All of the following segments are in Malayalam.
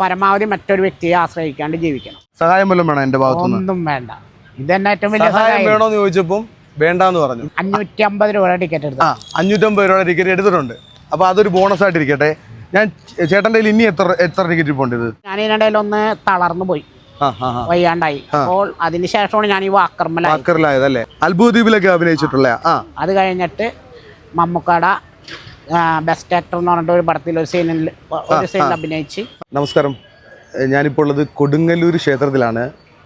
പരമാവധി മറ്റൊരു വ്യക്തിയെ ആശ്രയിക്കാണ്ട് ജീവിക്കണം. സഹായം വല്ലതും വേണം എന്റെ ഭാഗത്തുനിന്ന്? ഒന്നും വേണ്ട. ഇതന്നെ ഏറ്റവും വലിയ സഹായം സഹായം. വേണോന്ന് ചോദിച്ചപ്പം വേണ്ടാന്ന് പറഞ്ഞു. അഞ്ഞൂറ്റി അമ്പത് രൂപയുടെ ടിക്കറ്റ് എടുത്തു. ആ അഞ്ഞൂറ്റമ്പത് രൂപയുടെ ടിക്കറ്റ് എടുത്തിട്ടുണ്ട്. അപ്പോൾ അതൊരു ബോണസ് ആയിട്ട് ഇരിക്കട്ടെ. ഞാൻ ചേട്ടന്റെ കയ്യിൽ ഇനി എത്ര എത്ര ടിക്കറ്റ് ഇപ്പോൾ ഉണ്ട് ഇത്? ഞാൻ ഇതിനിടയിൽ ഒന്ന് തളർന്നു പോയി. ആ ആ ആ. വയ്യാണ്ടായി. അപ്പോൾ അതിനുശേഷമാണ് ഞാൻ ഈ വാക്കർമലായി വാക്കറിലായതല്ലേ അത്ഭുത ദ്വീപിലൊക്കെ അഭിനയിച്ചിട്ടുള്ള ആ. അത് കഴിഞ്ഞിട്ട് മമ്മൂക്കാട ബെസ്റ്റ് ആക്ടർ എന്ന് പറഞ്ഞിട്ട് ഒരു പടത്തിൽ ഒരു സീനിൽ ഒരു സീനിൽ അഭിനയിച്ച്. നമസ്കാരം. ഞാനിപ്പോൾ ഉള്ളത് കൊടുങ്ങല്ലൂർ ക്ഷേത്രത്തിലാണ്.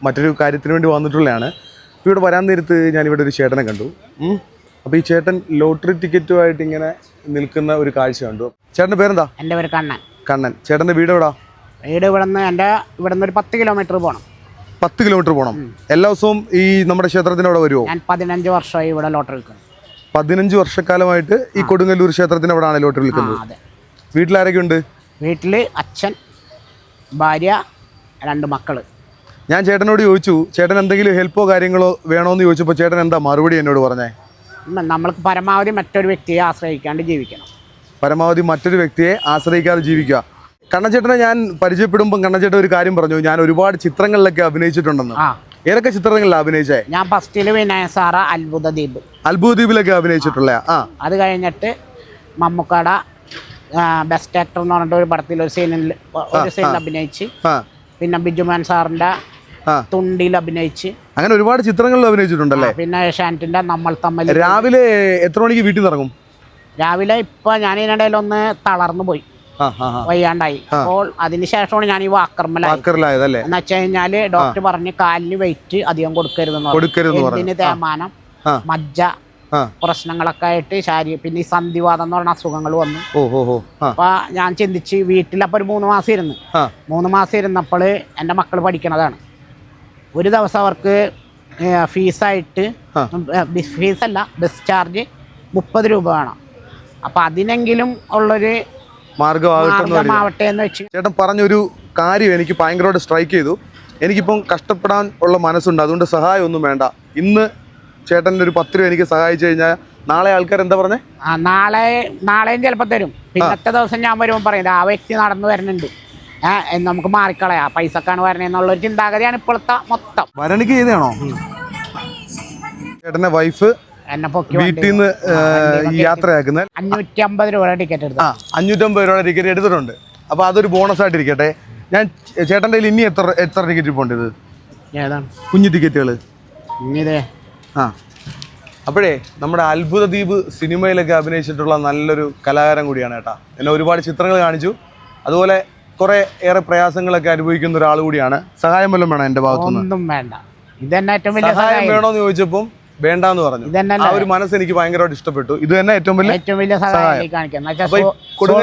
മറ്റൊരു കാര്യത്തിന് വേണ്ടി വന്നിട്ടുള്ളതാണ് ഇവിടെ വരാൻ നേരത്ത് ഞാനിവിടെ ഒരു ചേട്ടനെ കണ്ടു. അപ്പോൾ ഈ ചേട്ടൻ ലോട്ടറി ടിക്കറ്റുമായിട്ട് ഇങ്ങനെ നിൽക്കുന്ന ഒരു കാഴ്ച കണ്ടു. ചേട്ടന്റെ പേരെന്താ? എന്റെ പേര് കണ്ണൻ. കണ്ണൻ. ചേട്ടന്റെ വീട് എവിടാ? വീട് ഇവിടെ നിന്ന് എന്റെ ഇവിടെ നിന്ന് ഒരു പത്ത് കിലോമീറ്റർ പോകണം പത്ത് കിലോമീറ്റർ പോകണം എല്ലാ ദിവസവും ഈ നമ്മുടെ ക്ഷേത്രത്തിന്റെ അവിടെ വരുമോ ഞാൻ പതിനഞ്ച് വർഷമായി ഇവിടെ ലോട്ടറി വിൽക്കുന്നു പതിനഞ്ച് വർഷക്കാലമായിട്ട് ഈ കൊടുങ്ങല്ലൂർ ക്ഷേത്രത്തിന് അവിടെ ആണല്ലോ വിളിക്കുന്നത് വീട്ടിൽ ആരൊക്കെ ഉണ്ട് വീട്ടിൽ അച്ഛൻ ഭാര്യ രണ്ട് മക്കൾ. ഞാൻ ചേട്ടനോട് ചോദിച്ചു ചേട്ടൻ എന്തെങ്കിലും ഹെൽപ്പോ കാര്യങ്ങളോ വേണോന്ന് ചോദിച്ചപ്പോൾ ചേട്ടൻ എന്താ മറുപടി എന്നോട് പറഞ്ഞേ? നമ്മൾക്ക് പരമാവധി മറ്റൊരു വ്യക്തിയെ ആശ്രയിക്കാണ്ട് ജീവിക്കണം. പരമാവധി മറ്റൊരു വ്യക്തിയെ ആശ്രയിക്കാതെ ജീവിക്കുക. കണ്ണച്ചേട്ടനെ ഞാൻ പരിചയപ്പെടുമ്പോൾ കണ്ണച്ചേട്ടൻ ഒരു കാര്യം പറഞ്ഞു. ഞാൻ ഒരുപാട് ചിത്രങ്ങളിലൊക്കെ അഭിനയിച്ചിട്ടുണ്ടെന്ന്. ഏതൊക്കെ ചിത്രങ്ങളിലാണ് അഭിനയിച്ചേ? ഞാൻ ഫസ്റ്റിൽ വിനയ സാറ അത്ഭുത ദ്വീപ് അത്ഭുത ദ്വീപിലൊക്കെ അഭിനയിച്ചിട്ടുള്ള ആ. അത് കഴിഞ്ഞിട്ട് മമ്മൂക്കാട ബെസ്റ്റ് ആക്ടർ എന്ന് പറഞ്ഞിട്ട് ഒരു പടത്തിൽ ഒരു സീനിൽ ഒരു സീനിൽ അഭിനയിച്ച്. പിന്നെ ബിജുമാൻ സാറിന്റെ തുണ്ടിൽ തുണ്ടിയിൽ അഭിനയിച്ച്. അങ്ങനെ ഒരുപാട് ചിത്രങ്ങളിൽ അഭിനയിച്ചിട്ടുണ്ടല്ലേ? പിന്നെ ഏഷ്യാനെറ്റിന്റെ നമ്മൾ തമ്മിൽ രാവിലെ എത്ര മണിക്ക് വീട്ടിൽ ഇറങ്ങും? രാവിലെ ഇപ്പൊ ഞാൻ ഇതിനിടയിൽ ഒന്ന് തളർന്നു പോയി. വയ്യാണ്ടായി. അപ്പോൾ അതിനുശേഷമാണ് ഞാൻ ഈ വാക്രമലായത് എന്ന് വെച്ച് കഴിഞ്ഞാൽ ഡോക്ടർ പറഞ്ഞ് കാലിന് വെയിറ്റ് അധികം കൊടുക്കരുതെന്ന് പറഞ്ഞു. തേമാനം. മജ്ജ പ്രശ്നങ്ങളൊക്കെ ആയിട്ട് ശാരീരിക പിന്നെ ഈ സന്ധിവാദം എന്ന് പറഞ്ഞ അസുഖങ്ങൾ വന്നു. അപ്പൊ ഞാൻ ചിന്തിച്ച് വീട്ടിലപ്പോ ഒരു മൂന്ന് മാസം ഇരുന്ന്. മൂന്ന് മാസം ഇരുന്നപ്പോൾ എന്റെ മക്കൾ പഠിക്കണതാണ്. ഒരു ദിവസം അവർക്ക് ഫീസായിട്ട്. ഫീസല്ല ബസ് ചാർജ് മുപ്പത് രൂപ വേണം. അപ്പൊ അതിനെങ്കിലും ഉള്ളൊരു മാർഗമാവട്ടെ എന്ന് വെച്ച് ചേട്ടൻ പറഞ്ഞൊരു കാര്യം എനിക്ക് ഭയങ്കരമായിട്ട് സ്ട്രൈക്ക് ചെയ്തു. എനിക്കിപ്പം കഷ്ടപ്പെടാൻ ഉള്ള മനസ്സുണ്ട്. അതുകൊണ്ട് സഹായമൊന്നും വേണ്ട. ഇന്ന് ചേട്ടന്റെ ഒരു പത്ത് രൂപ എനിക്ക് സഹായിച്ചു കഴിഞ്ഞാൽ നാളെ ആൾക്കാർ എന്താ പറഞ്ഞേ? ആ നാളെ നാളെയും ചിലപ്പോൾ തരും. പിന്നത്തെ ദിവസം ഞാൻ വരുമ്പോൾ പറയും ആ വ്യക്തി നടന്നു വരുന്നുണ്ട് നമുക്ക് മാറിക്കളയാ. പൈസക്കാണ് വരണേന്നുള്ളൊരു ചിന്താഗതിയാണ് ഇപ്പോഴത്തെ മൊത്തം. വരണിക്ക് ചെയ്തതാണോ? ചേട്ടന്റെ വൈഫ് എന്നെ പൊക്കി വീട്ടിൽ നിന്ന് യാത്രയാക്കുന്ന അഞ്ഞൂറ്റി അമ്പത് രൂപയുടെ ടിക്കറ്റ് എടുത്തു. അഞ്ഞൂറ്റമ്പത് രൂപയുടെ ടിക്കറ്റ് എടുത്തിട്ടുണ്ട്. അപ്പൊ അതൊരു ബോണസ് ആയിട്ടിരിക്കട്ടെ. ഞാൻ ചേട്ടന്റെ ഇനി എത്ര എത്ര ടിക്കറ്റ് പോണ്ടത് ഏതാണ്? കുഞ്ഞു ടിക്കറ്റുകൾ ഇനി ഇതേ. ആ. അപ്പോഴേ നമ്മുടെ അത്ഭുത ദ്വീപ് സിനിമയിലൊക്കെ അഭിനയിച്ചിട്ടുള്ള നല്ലൊരു കലാകാരൻ കൂടിയാണ് കേട്ടോ എന്നെ ഒരുപാട് ചിത്രങ്ങൾ കാണിച്ചു. അതുപോലെ കുറെ ഏറെ പ്രയാസങ്ങളൊക്കെ അനുഭവിക്കുന്ന ഒരാൾ കൂടിയാണ്. സഹായം വല്ലതും വേണം എന്റെ ഭാഗത്തുനിന്ന്? വേണ്ട. ഇതന്നെ ഏറ്റവും വലിയ സഹായം വേണോന്ന് ചോദിച്ചപ്പം വേണ്ടാന്ന് പറഞ്ഞു. ആ ഒരു മനസ്സ് എനിക്ക് ഭയങ്കരമായിട്ട് ഇഷ്ടപ്പെട്ടു. ഇത് തന്നെ ഏറ്റവും വലിയ ഏറ്റവും വലിയ സഹായം കാണിക്കാം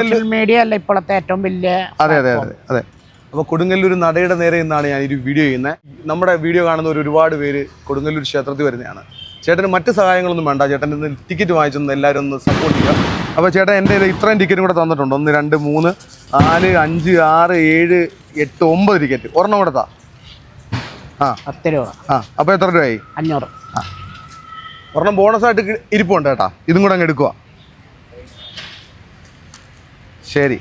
സോഷ്യൽ മീഡിയ അല്ല ഇപ്പോഴത്തെ ഏറ്റവും വലിയ അതെ അതെ അതെ അതെ. അപ്പോൾ കൊടുങ്ങല്ലൂർ നടയുടെ നേരെ നിന്നാണ് ഞാൻ ഒരു വീഡിയോ ചെയ്യുന്നത്. നമ്മുടെ വീഡിയോ കാണുന്ന ഒരുപാട് പേര് കൊടുങ്ങല്ലൂർ ക്ഷേത്രത്തിൽ വരുന്നതാണ്. ചേട്ടന് മറ്റ് സഹായങ്ങളൊന്നും വേണ്ട. ചേട്ടൻ ഇന്ന് ടിക്കറ്റ് വാങ്ങിച്ചൊന്ന് എല്ലാവരും ഒന്ന് സപ്പോർട്ട് ചെയ്യുക. അപ്പോൾ ചേട്ടൻ എന്റെ കയ്യിൽ ഇത്രയും ടിക്കറ്റും കൂടെ തന്നിട്ടുണ്ട്. ഒന്ന് രണ്ട് മൂന്ന് നാല് അഞ്ച് ആറ് ഏഴ് എട്ട് ഒമ്പത് ടിക്കറ്റ് ഒരെണ്ണം കൂടെ താ. ആ. പത്ത് രൂപ. ആ. അപ്പോൾ എത്ര രൂപയായി? അഞ്ഞൂറ്. ആ. ഒരെണ്ണം ബോണസായിട്ട് ഇരിപ്പുണ്ട് കേട്ടാ. ഇതും കൂടെ അങ്ങ് എടുക്കുക ശരി.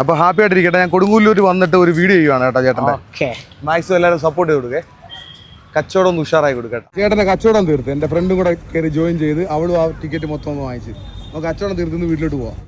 അപ്പോൾ ഹാപ്പി ആയിട്ടിരിക്കട്ടെ. ഞാൻ കൊടുങ്ങല്ലൂർ വന്നിട്ട് ഒരു വീഡിയോ ചെയ്യുവാണ് കേട്ടോ ചേട്ടന്റെ. ഓക്കെ മാക്സിമം എല്ലാവരും സപ്പോർട്ട് ചെയ്ത് കൊടുക്കേ കച്ചവടം ഒന്ന് ഉഷാറായി കൊടുക്കട്ടെ. ചേട്ടന്റെ കച്ചവടം തീർത്ത്. എന്റെ ഫ്രണ്ടും കൂടെ കയറി ജോയിൻ ചെയ്ത് അവളും ആ ടിക്കറ്റ് മൊത്തം ഒന്ന് വാങ്ങിച്ച്. നമുക്ക് കച്ചവടം തീർത്തുനിന്ന് വീട്ടിലോട്ട് പോവാം.